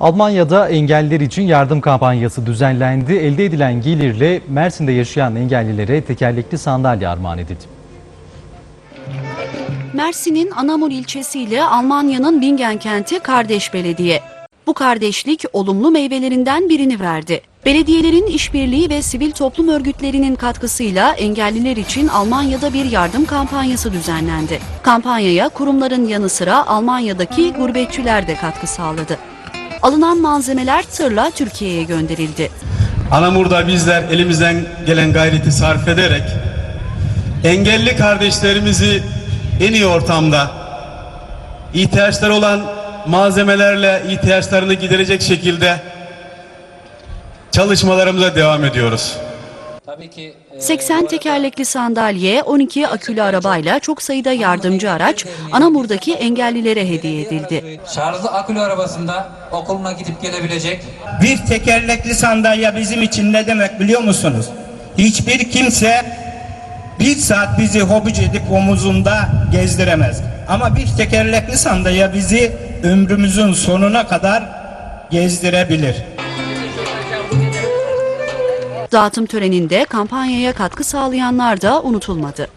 Almanya'da engelliler için yardım kampanyası düzenlendi. Elde edilen gelirle Mersin'de yaşayan engellilere tekerlekli sandalye armağan edildi. Mersin'in Anamur ilçesiyle Almanya'nın Bingen kenti kardeş belediye. Bu kardeşlik olumlu meyvelerinden birini verdi. Belediyelerin işbirliği ve sivil toplum örgütlerinin katkısıyla engelliler için Almanya'da bir yardım kampanyası düzenlendi. Kampanyaya kurumların yanı sıra Almanya'daki gurbetçiler de katkı sağladı. Alınan malzemeler tırla Türkiye'ye gönderildi. Anamur'da bizler elimizden gelen gayreti sarf ederek engelli kardeşlerimizi en iyi ortamda ihtiyaçları olan malzemelerle ihtiyaçlarını giderecek şekilde çalışmalarımıza devam ediyoruz. Tabii ki e, 80 tekerlekli sandalye, 12 akülü arabayla çok sayıda yardımcı araç Anamur'daki engellilere hediye edildi. şarjlı akülü arabasında okuluna gidip gelebilecek Bir tekerlekli sandalye bizim için ne demek biliyor musunuz? Hiçbir kimse bir saat bizi hobicecik omuzunda gezdiremez. Ama bir tekerlekli sandalye bizi ömrümüzün sonuna kadar gezdirebilir. Dağıtım töreninde kampanyaya katkı sağlayanlar da unutulmadı.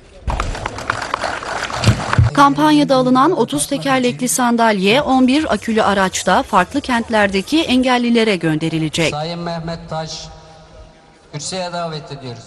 Kampanyada alınan 30 tekerlekli sandalye 11 akülü araçta farklı kentlerdeki engellilere gönderilecek. Sayın Mehmet Taş kürsüye davet ediyoruz.